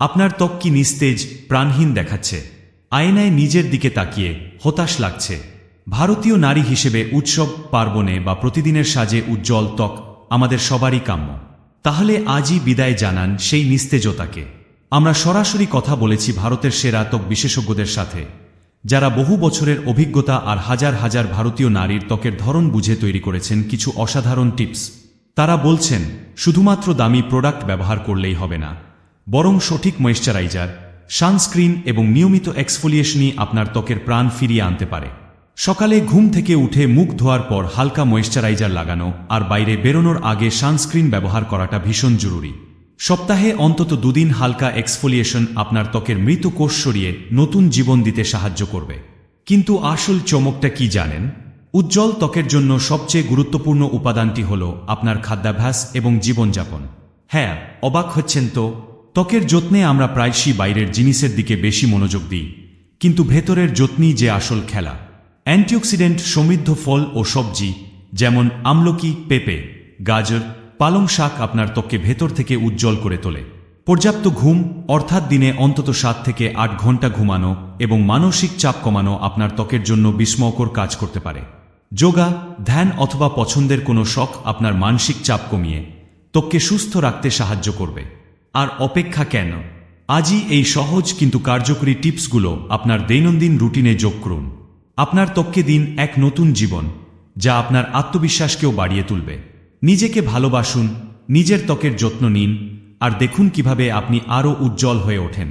আপনার ত্বক কি নিস্তেজ, প্রাণহীন দেখাচ্ছে। আয়নায় নিজের দিকে তাকিয়ে হতাশ লাগছে। ভারতীয় নারী হিসেবে উৎসব পার্বণে বা প্রতিদিনের সাজে উজ্জ্বল ত্বক আমাদের সবারই কাম্য। তাহলে আজই বিদায় জানান সেই নিস্তেজতাকে। আমরা সরাসরি কথা বলেছি ভারতের সেরা ত্বক বিশেষজ্ঞদের সাথে, যারা বহু বছরের অভিজ্ঞতা আর হাজার হাজার ভারতীয় নারীর ত্বকের ধরন বুঝে তৈরি করেছেন কিছু অসাধারণ টিপস। তারা বলছেন, শুধুমাত্র দামি প্রোডাক্ট ব্যবহার করলেই হবে না। বরং সঠিক ময়েশ্চারাইজার সানস্ক্রিন এবং নিয়মিত এক্সফোলিয়েশনই আপনার ত্বকের প্রাণ ফিরিয়ে আনতে পারে। সকালে ঘুম থেকে উঠে মুখ ধোয়ার পর হালকা ময়েশ্চারাইজার লাগানো আর বাইরে বেরোনোর আগে সানস্ক্রিন ব্যবহার করাটা ভীষণ জরুরি। সপ্তাহে অন্তত দুদিন হালকা এক্সফোলিয়েশন আপনার ত্বকের মৃত কোষ সরিয়ে নতুন জীবন দিতে সাহায্য করবে। কিন্তু আসল চমকটা কি জানেন? উজ্জ্বল ত্বকের জন্য সবচেয়ে গুরুত্বপূর্ণ উপাদানটি হল আপনার খাদ্যাভ্যাস এবং জীবনযাপন। হ্যাঁ অবাক হচ্ছেন তো? ত্বকের যত্নে আমরা প্রায়শই বাইরের জিনিসের দিকে বেশি মনোযোগ দিই। কিন্তু ভেতরের যত্নই যে আসল খেলা। অ্যান্টিঅক্সিডেন্ট সমৃদ্ধ ফল ও সবজি, যেমন আমলকি, পেঁপে, গাজর, পালং শাক আপনার ত্বককে ভেতর থেকে উজ্জ্বল করে তোলে। পর্যাপ্ত ঘুম, অর্থাৎ দিনে অন্তত সাত থেকে আট ঘণ্টা ঘুমানো এবং মানসিক চাপ কমানো আপনার ত্বকের জন্য বিস্ময়কর কাজ করতে পারে। যোগা, ধ্যান অথবা পছন্দের কোনো শখ আপনার মানসিক চাপ কমিয়ে ত্বককে সুস্থ রাখতে সাহায্য করবে। আর অপেক্ষা কেন? আজই এই সহজ কিন্তু কার্যকরী টিপসগুলো আপনার দৈনন্দিন রুটিনে যোগ করুন। আপনার তককে দিন এক নতুন জীবন, যা আপনার আত্মবিশ্বাসকেও বাড়িয়ে তুলবে। নিজেকে ভালোবাসুন, নিজের ত্বকের যত্ন নিন, আর দেখুন কীভাবে আপনি আরও উজ্জ্বল হয়ে ওঠেন।